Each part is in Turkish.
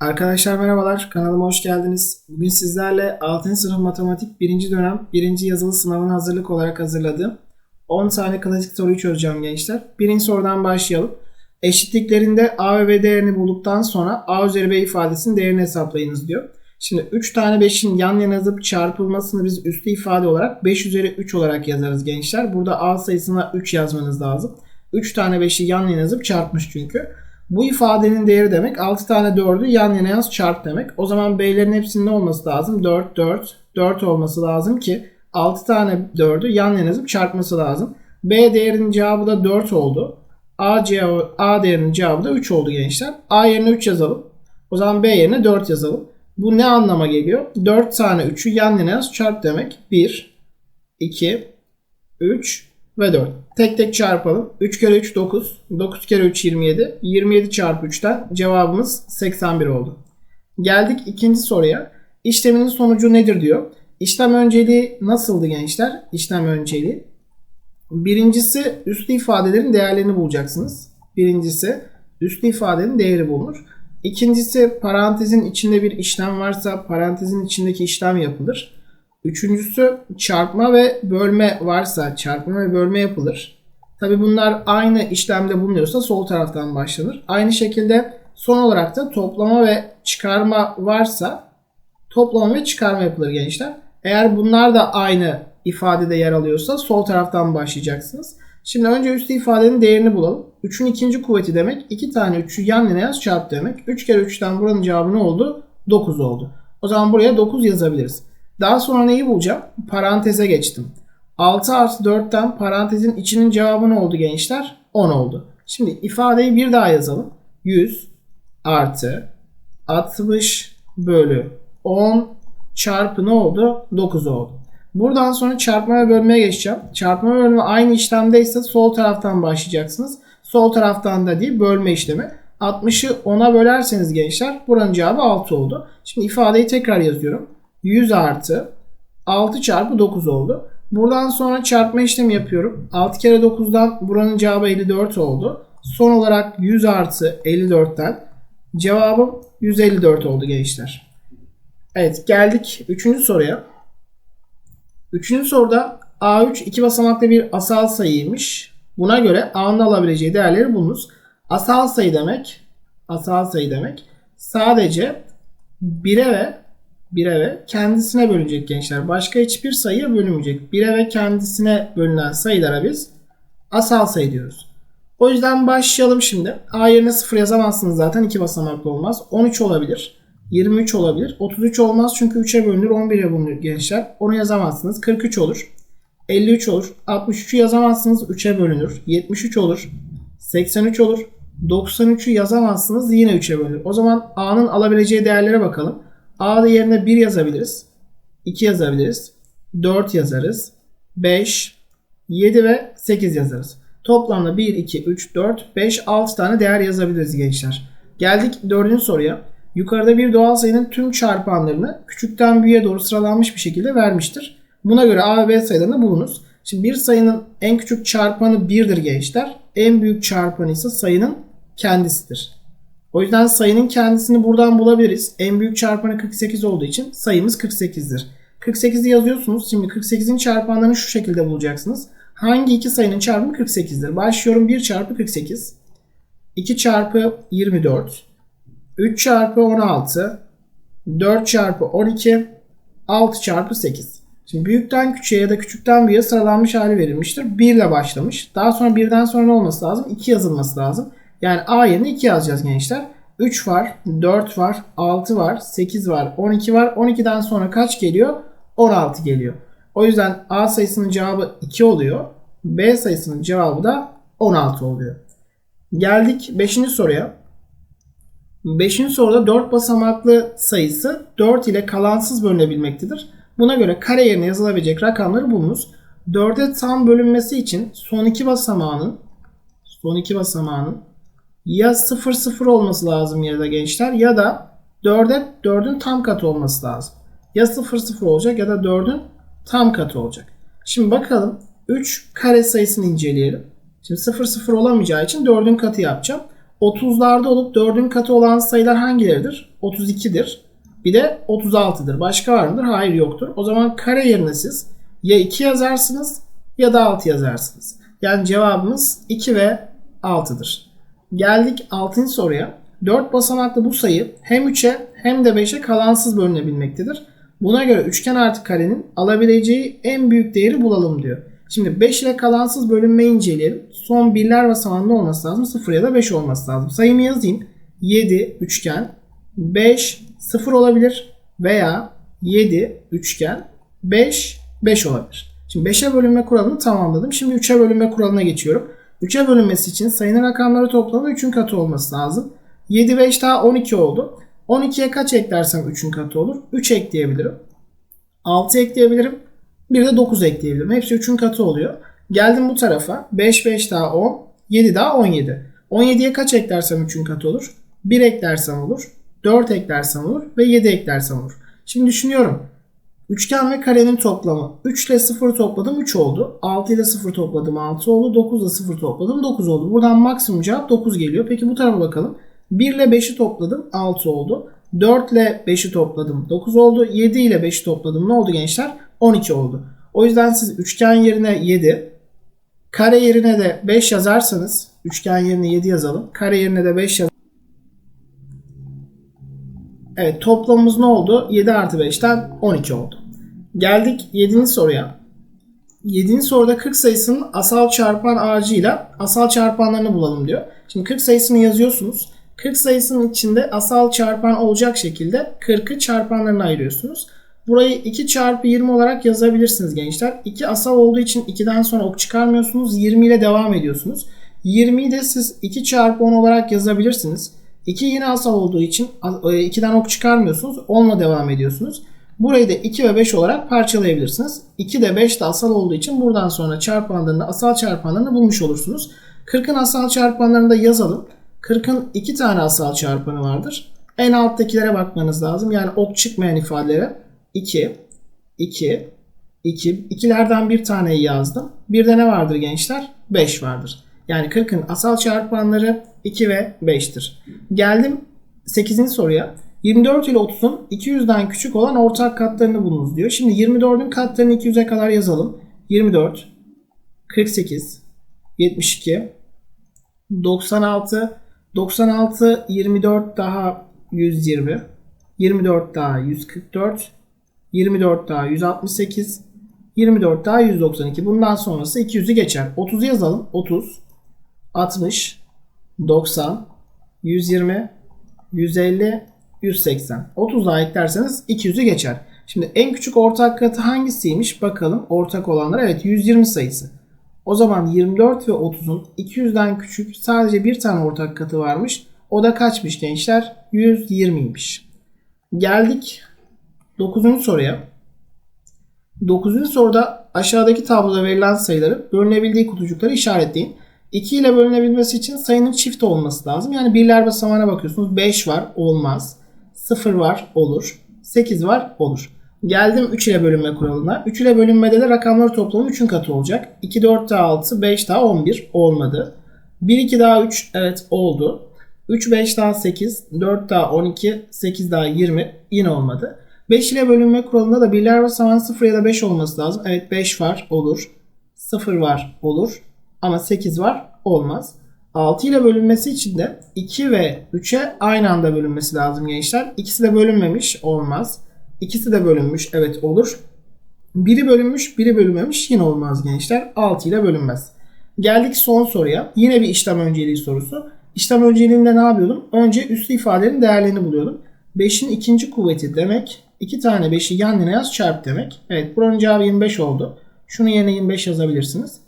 Arkadaşlar merhabalar, kanalıma hoş geldiniz. Bugün sizlerle 6. sınıf matematik 1. dönem 1. yazılı sınavına hazırlık olarak hazırladığım 10 tane klasik soruyu çözeceğim gençler. Birinci sorudan başlayalım. Eşitliklerinde a ve b değerini bulduktan sonra a üzeri b ifadesinin değerini hesaplayınız diyor. Şimdi 3 tane 5'in yan yana yazıp çarpılmasını biz üstü ifade olarak 5 üzeri 3 olarak yazarız gençler. Burada a sayısına 3 yazmanız lazım. 3 tane 5'i yan yana yazıp çarpmış çünkü. Bu ifadenin değeri demek 6 tane 4'ü yan yana yaz çarp demek. O zaman b'lerin hepsinin ne olması lazım? 4, 4, 4 olması lazım ki 6 tane 4'ü yan yana yazıp çarpması lazım. B değerinin cevabı da 4 oldu. A, cevabı, A değerinin cevabı da 3 oldu gençler. A yerine 3 yazalım. O zaman B yerine 4 yazalım. Bu ne anlama geliyor? 4 tane 3'ü yan yana yaz çarp demek. 1, 2, 3 ve 4. Tek tek çarpalım. 3 kere 3 9. 9 kere 3 27. 27 çarpı 3'ten cevabımız 81 oldu. Geldik ikinci soruya. İşleminin sonucu nedir diyor. İşlem önceliği nasıldı gençler? İşlem önceliği. Birincisi üslü ifadelerin değerlerini bulacaksınız. Birincisi üslü ifadenin değeri bulunur. İkincisi parantezin içinde bir işlem varsa parantezin içindeki işlem yapılır. Üçüncüsü çarpma ve bölme varsa çarpma ve bölme yapılır. Tabi bunlar aynı işlemde bulunuyorsa sol taraftan başlanır. Aynı şekilde son olarak da toplama ve çıkarma varsa toplama ve çıkarma yapılır gençler. Eğer bunlar da aynı ifadede yer alıyorsa sol taraftan başlayacaksınız. Şimdi önce üstü ifadenin değerini bulalım. 3'ün ikinci kuvveti demek. 2 tane 3'ü yan yana yaz çarp demek. 3 kere 3'ten buranın cevabı ne oldu? 9 oldu. O zaman buraya 9 yazabiliriz. Daha sonra neyi bulacağım? Paranteze geçtim. 6 artı 4'ten parantezin içinin cevabı ne oldu gençler? 10 oldu. Şimdi ifadeyi bir daha yazalım. 100 artı 60 bölü 10 çarpı ne oldu? 9 oldu. Buradan sonra çarpma ve bölmeye geçeceğim. Çarpma ve bölme aynı işlemdeyse sol taraftan başlayacaksınız. Sol taraftan da değil bölme işlemi. 60'ı 10'a bölerseniz gençler buranın cevabı 6 oldu. Şimdi ifadeyi tekrar yazıyorum. 100 artı 6 çarpı 9 oldu. Buradan sonra çarpma işlemi yapıyorum. 6 kere 9'dan buranın cevabı 54 oldu. Son olarak 100 artı 54'ten cevabım 154 oldu gençler. Evet geldik 3. soruya. 3. soruda A3 iki basamaklı bir asal sayıymış. Buna göre A'nın alabileceği değerleri bulunuz. Asal sayı demek asal sayı demek sadece 1'e ve 1'e ve kendisine bölünecek gençler. Başka hiçbir sayıya bölünmeyecek. 1'e ve kendisine bölünen sayılara biz asal sayı diyoruz. O yüzden başlayalım şimdi. A yerine 0 yazamazsınız zaten. 2 basamaklı olmaz. 13 olabilir. 23 olabilir. 33 olmaz çünkü 3'e bölünür. 11'e bölünür gençler. Onu yazamazsınız. 43 olur. 53 olur. 63'ü yazamazsınız. 3'e bölünür. 73 olur. 83 olur. 93'ü yazamazsınız. Yine 3'e bölünür. O zaman A'nın alabileceği değerlere bakalım. A yerine 1 yazabiliriz. 2 yazabiliriz. 4 yazarız. 5, 7 ve 8 yazarız. Toplamda 1, 2, 3, 4, 5, 6 tane değer yazabiliriz gençler. Geldik 4. soruya. Yukarıda bir doğal sayının tüm çarpanlarını küçükten büyüğe doğru sıralanmış bir şekilde vermiştir. Buna göre A ve B sayılarını bulunuz. Şimdi bir sayının en küçük çarpanı 1'dir gençler. En büyük çarpanı ise sayının kendisidir. O yüzden sayının kendisini buradan bulabiliriz. En büyük çarpanı 48 olduğu için sayımız 48'dir. 48'i yazıyorsunuz. Şimdi 48'in çarpanlarını şu şekilde bulacaksınız. Hangi iki sayının çarpımı 48'dir? Başlıyorum 1 çarpı 48. 2 çarpı 24. 3 çarpı 16. 4 çarpı 12. 6 çarpı 8. Şimdi büyükten küçüğe ya da küçükten büyüğe sıralanmış hali verilmiştir. 1 ile başlamış. Daha sonra 1'den sonra olması lazım? 2 yazılması lazım. Yani A yerine 2 yazacağız gençler. 3 var, 4 var, 6 var, 8 var, 12 var. 12'den sonra kaç geliyor? 16 geliyor. O yüzden A sayısının cevabı 2 oluyor. B sayısının cevabı da 16 oluyor. Geldik 5. soruya. 5. soruda 4 basamaklı sayısı 4 ile kalansız bölünebilmektedir. Buna göre kare yerine yazılabilecek rakamları bulunuz. 4'e tam bölünmesi için son iki basamağının son iki basamağının ya 0 0 olması lazım ya da gençler ya da 4'e 4'ün tam katı olması lazım. Ya 0 0 olacak ya da 4'ün tam katı olacak. Şimdi bakalım 3 kare sayısını inceleyelim. Şimdi 0 0 olamayacağı için 4'ün katı yapacağım. 30'larda olup 4'ün katı olan sayılar hangileridir? 32'dir. Bir de 36'dır. Başka var mıdır? Hayır yoktur. O zaman kare yerine siz ya 2 yazarsınız ya da 6 yazarsınız. Yani cevabımız 2 ve 6'dır. Geldik 6. soruya. 4 basamaklı bu sayı hem 3'e hem de 5'e kalansız bölünebilmektedir. Buna göre üçgen artı karenin alabileceği en büyük değeri bulalım diyor. Şimdi 5 ile kalansız bölünmeyi inceleyelim. Son birler basamağında olması lazım. 0 ya da 5 olması lazım. Sayımı yazayım. 7 üçgen 5 0 olabilir veya 7 üçgen 5 5 olabilir. Şimdi 5'e bölünme kuralını tamamladım. Şimdi 3'e bölünme kuralına geçiyorum. 3'e bölünmesi için sayının rakamları toplamı 3'ün katı olması lazım. 7 5 daha 12 oldu. 12'ye kaç eklersem 3'ün katı olur? 3 ekleyebilirim. 6 ekleyebilirim. Bir de 9 ekleyebilirim. Hepsi 3'ün katı oluyor. Geldim bu tarafa. 5 5 daha 10. 7 daha 17. 17'ye kaç eklersem 3'ün katı olur? 1 eklersem olur. 4 eklersem olur. Ve 7 eklersem olur. Şimdi düşünüyorum. Üçgen ve karenin toplamı. 3 ile 0 topladım 3 oldu. 6 ile 0 topladım 6 oldu. 9 ile 0 topladım 9 oldu. Buradan maksimum cevap 9 geliyor. Peki bu tarafa bakalım. 1 ile 5'i topladım 6 oldu. 4 ile 5'i topladım 9 oldu. 7 ile 5'i topladım ne oldu gençler? 12 oldu. O yüzden siz üçgen yerine 7, kare yerine de 5 yazarsanız, üçgen yerine 7 yazalım. Kare yerine de 5 yazalım. Evet toplamımız ne oldu? 7 artı 5'ten 12 oldu. Geldik 7. soruya. 7. soruda 40 sayısının asal çarpan ağacıyla asal çarpanlarını bulalım diyor. Şimdi 40 sayısını yazıyorsunuz. 40 sayısının içinde asal çarpan olacak şekilde 40'ı çarpanlarına ayırıyorsunuz. Burayı 2 çarpı 20 olarak yazabilirsiniz gençler. 2 asal olduğu için 2'den sonra ok çıkarmıyorsunuz. 20 ile devam ediyorsunuz. 20'yi de siz 2 çarpı 10 olarak yazabilirsiniz. 2 yine asal olduğu için 2'den ok çıkarmıyorsunuz. 10 ile devam ediyorsunuz. Burayı da 2 ve 5 olarak parçalayabilirsiniz. 2 de 5 de asal olduğu için buradan sonra çarpanlarını, asal çarpanlarını bulmuş olursunuz. 40'ın asal çarpanlarını da yazalım. 40'ın 2 tane asal çarpanı vardır. En alttakilere bakmanız lazım. Yani ok çıkmayan ifadelere 2, 2, 2. İkilerden bir taneyi yazdım. Bir de ne vardır gençler? 5 vardır. Yani 40'ın asal çarpanları 2 ve 5'tir. Geldim 8. soruya. 24 ile 30'un 200'den küçük olan ortak katlarını bulunuz diyor. Şimdi 24'ün katlarını 200'e kadar yazalım. 24, 48, 72, 96, 96, 24 daha 120, 24 daha 144, 24 daha 168, 24 daha 192. Bundan sonrası 200'ü geçer. 30'u yazalım. 30, 60, 90, 120, 150, 180. 30 daha eklerseniz 200'ü geçer. Şimdi en küçük ortak katı hangisiymiş? Bakalım ortak olanlar. Evet 120 sayısı. O zaman 24 ve 30'un 200'den küçük sadece bir tane ortak katı varmış. O da kaçmış gençler? 120'ymiş. Geldik 9. soruya. 9. soruda aşağıdaki tabloda verilen sayıları bölünebildiği kutucukları işaretleyin. 2 ile bölünebilmesi için sayının çift olması lazım. Yani birler basamağına bakıyorsunuz. 5 var olmaz. 0 var olur. 8 var olur. Geldim 3 ile bölünme kuralına. 3 ile bölünmede de rakamları toplamı 3'ün katı olacak. 2, 4 daha 6, 5 daha 11 olmadı. 1, 2 daha 3 evet oldu. 3, 5 daha 8, 4 daha 12, 8 daha 20 yine olmadı. 5 ile bölünme kuralında da birler basamağın 0 ya da 5 olması lazım. Evet 5 var olur. 0 var olur. Ama 8 var olmaz. 6 ile bölünmesi için de 2 ve 3'e aynı anda bölünmesi lazım gençler. İkisi de bölünmemiş olmaz. İkisi de bölünmüş evet olur. Biri bölünmüş biri bölünmemiş yine olmaz gençler. 6 ile bölünmez. Geldik son soruya. Yine bir işlem önceliği sorusu. İşlem önceliğinde ne yapıyordum? Önce üslü ifadenin değerlerini buluyordum. 5'in ikinci kuvveti demek 2 tane 5'i yan yana yaz çarp demek. Evet buranın cevabı 25 oldu. Şunu yerine 25 yazabilirsiniz.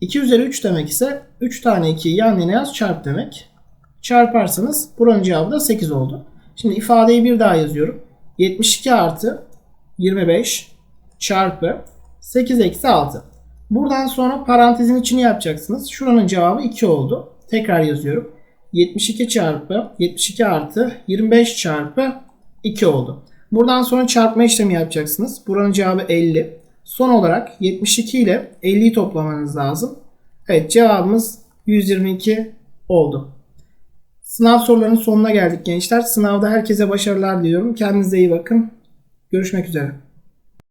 2 üzeri 3 demek ise 3 tane 2'yi yan yana yaz çarp demek. Çarparsanız buranın cevabı da 8 oldu. Şimdi ifadeyi bir daha yazıyorum. 72 artı 25 çarpı 8 eksi 6. Buradan sonra parantezin içini yapacaksınız. Şuranın cevabı 2 oldu. Tekrar yazıyorum. 72 çarpı 72 artı 25 çarpı 2 oldu. Buradan sonra çarpma işlemi yapacaksınız. Buranın cevabı 50. Son olarak 72 ile 50'yi toplamanız lazım. Evet cevabımız 122 oldu. Sınav sorularının sonuna geldik gençler. Sınavda herkese başarılar diliyorum. Kendinize iyi bakın. Görüşmek üzere.